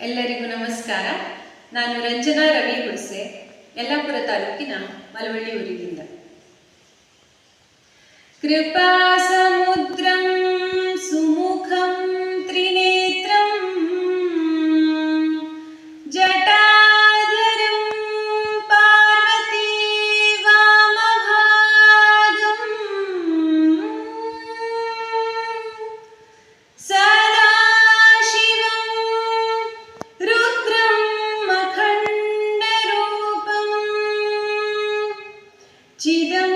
ಎಲ್ಲರಿಗೂ ನಮಸ್ಕಾರ. ನಾನು ರಂಜನಾ ರವಿ ಹುಡ್ಸೆ ಯಲ್ಲಾಪುರ ತಾಲೂಕಿನ ಮಲವಳ್ಳಿ ಊರಿನಿಂದ ಕೃಪಾ ಸಮುದ್ರಂ 几根。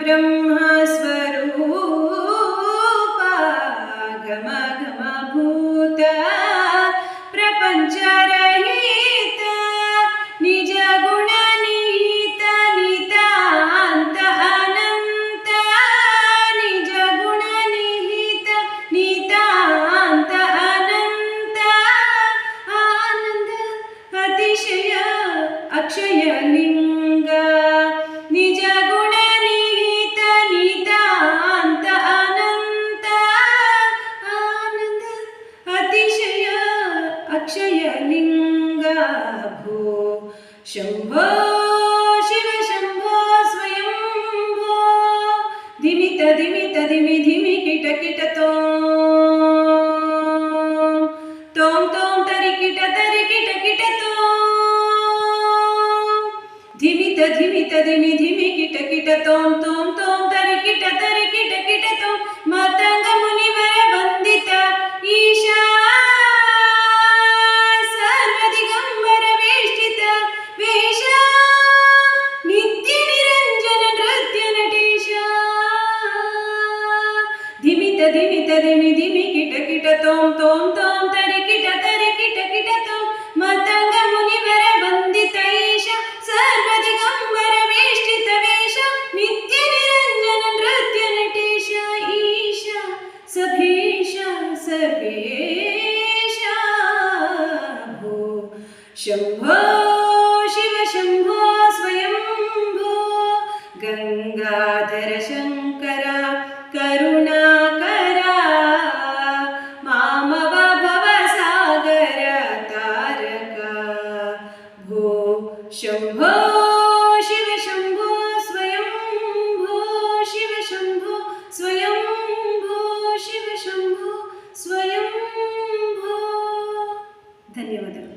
परब्रह्म स्वरूपा गम गम भूत प्रपञ्चरहित निज गुणनिहित नितान्त अनन्त निज गुणनिहित नितान्त अनन्त आनन्द अतिशय अक्षयलिङ्ग शम्भो, शिव शम्भो, स्वयम्भो। धिमित धिमित, धिमि धिमि, किट किट तों तों तरि, किट तरि, किट किट तों धिमित धिमित, धिमि धिमि, किट किट तों किट किट किट तों ತೋಂ ತೋಂ ತರಿಕಿಟ ತರಿಕಿಟ ಕಿಟ ತೋಂ ಮತಂಗ ಮುನಿವರ ವಂದಿತೈಷ ಸರ್ವದಿಗಂಬರ ವೇಷ್ಟಿತ ವೇಷ ನಿತ್ಯ ನಿರಂಜನ ನೃತ್ಯ ನಟೇಶ ಈಶ ಸಭೀಶ ಸರ್ವೇಶ ಭೋ ಶಂಭೋ ಶಿವ ಶಂಭೋ ಸ್ವಯಂಭೋ ಗಂಗಾಧರ भवसागर तारक भो शम्भो